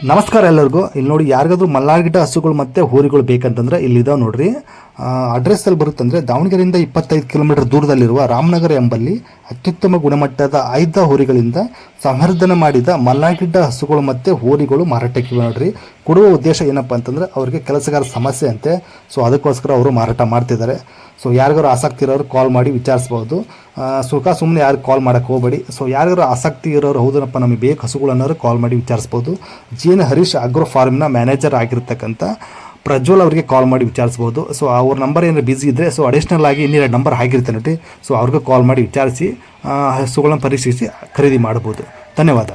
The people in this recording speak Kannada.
ನಮಸ್ಕಾರ ಎಲ್ಲರಿಗೂ. ಇಲ್ಲಿ ನೋಡಿ ಯಾರಿಗಾದ್ರೂ ಮಲ್ನಾಡ್ಗಿಡ್ಡ ಹಸುಗಳು ಮತ್ತೆ ಹೋರಿಗಳು ಬೇಕಂತಂದ್ರೆ ಇಲ್ಲಿದಾವೆ ನೋಡ್ರಿ. ಅಡ್ರೆಸ್ ಅಲ್ಲಿ ಬರುತ್ತಂದ್ರೆ ದಾವಣಗೆರೆಯಿಂದ ಇಪ್ಪತ್ತೈದು ಕಿಲೋಮೀಟರ್ ದೂರದಲ್ಲಿರುವ ರಾಮನಗರ ಎಂಬಲ್ಲಿ ಅತ್ಯುತ್ತಮ ಗುಣಮಟ್ಟದ ಆಯ್ದ ಹೋರಿಗಳಿಂದ ಸಂವರ್ಧನೆ ಮಾಡಿದ ಮಲ್ಲಾರ್ಗಿಡ್ಡ ಹಸುಗಳು ಮತ್ತೆ ಹೋರಿಗಳು ಮಾರಾಟಕ್ಕಿವೆ ನೋಡ್ರಿ. ಕೊಡುವ ಉದ್ದೇಶ ಏನಪ್ಪ ಅಂತಂದ್ರೆ ಅವರಿಗೆ ಕೆಲಸಗಾರ ಸಮಸ್ಯೆ ಅಂತೆ. ಸೊ ಅದಕ್ಕೋಸ್ಕರ ಅವರು ಮಾರಾಟ ಮಾಡ್ತಿದ್ದಾರೆ. ಸೊ ಯಾರಿಗಾರು ಆಸಕ್ತಿ ಇರೋರು ಕಾಲ್ ಮಾಡಿ ವಿಚಾರಿಸ್ಬೋದು. ಸುಖ ಸುಮ್ಮನೆ ಯಾರು ಕಾಲ್ ಮಾಡೋಕ್ಕೆ ಹೋಗಬೇಡಿ. ಸೊ ಯಾರಿಗಾರು ಆಸಕ್ತಿ ಇರೋರು ಹೌದನಪ್ಪ, ನಮಗೆ ಬೇಕು ಹಸುಗಳು ಅನ್ನೋರು ಕಾಲ್ ಮಾಡಿ ವಿಚಾರಿಸ್ಬೋದು. ಜಿ ಎನ್ ಹರೀಶ್ ಅಗ್ರೋ ಫಾರ್ಮ್ನ ಮ್ಯಾನೇಜರ್ ಆಗಿರ್ತಕ್ಕಂಥ ಪ್ರಜ್ವಲ್ ಅವರಿಗೆ ಕಾಲ್ ಮಾಡಿ ವಿಚಾರಿಸ್ಬೋದು. ಸೊ ಅವ್ರ ನಂಬರ್ ಏನಾದ್ರು ಬಿಸಿ ಇದ್ದರೆ ಸೊ ಅಡಿಷ್ನಲ್ ಆಗಿ ಇನ್ನೆರಡು ನಂಬರ್ ಆಗಿರ್ತಾನೆ ನೋಡಿ. ಸೊ ಅವ್ರಿಗೂ ಕಾಲ್ ಮಾಡಿ ವಿಚಾರಿಸಿ ಹಸುಗಳನ್ನ ಪರೀಕ್ಷಿಸಿ ಖರೀದಿ ಮಾಡ್ಬೋದು. ಧನ್ಯವಾದ.